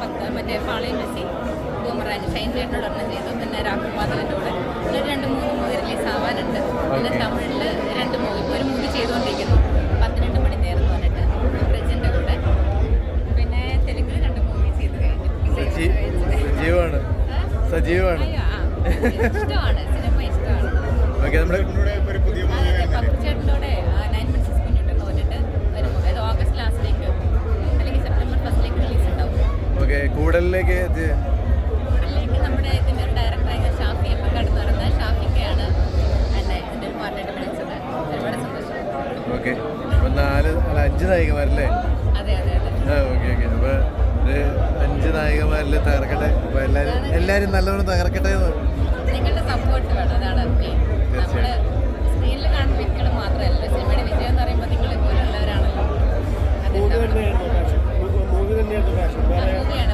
പത്ത് മറ്റേ പാളയം മെസ്സി ബൂമറാൻ ഷൈൻ ചേട്ടനോട് ഒരെണ്ണം ചെയ്തു. പിന്നെ രാഹുൽ മാധവന്റെ കൂടെ പിന്നെ രണ്ട് മൂന്ന് മൂവി റിലീസ് ആവാനുണ്ട്. പിന്നെ. തമിഴിൽ രണ്ട് മൂവി ഇപ്പോൾ ഒരു മൂവി ചെയ്തുകൊണ്ടിരിക്കുന്നു. പന്ത്രണ്ട് മണി നേരം എന്ന് പറഞ്ഞിട്ട്. ബ്രിജിന്റെ കൂടെ. പിന്നെ തെലുങ്കിൽ രണ്ട് മൂവി ചെയ്തു കഴിഞ്ഞു. സജീവാണ്. സജീവമാണ് ഇഷ്ടമാണ്. സിനിമ ഇഷ്ടമാണ്. സന്തോഷം. ഓക്കെ. അപ്പം നാല് അല്ല അഞ്ച് നായികമാരല്ലേ? അതെ അതെ അതെ. ആ ഓക്കെ ഓക്കെ. അപ്പോൾ ഒരു അഞ്ച് നായികമാരിൽ തകർക്കട്ടെ. അപ്പോൾ എല്ലാവരും എല്ലാവരും നല്ലവണ്ണം തകർക്കട്ടെ എന്ന്. നിങ്ങളുടെ സപ്പോർട്ട് വേണം. അതാണ് സ്ക്രീനിൽ കാണുന്ന വ്യക്തികൾ മാത്രമല്ല സിനിമയുടെ വിജയം എന്ന് പറയുമ്പോൾ മൂവി അതിന്റെ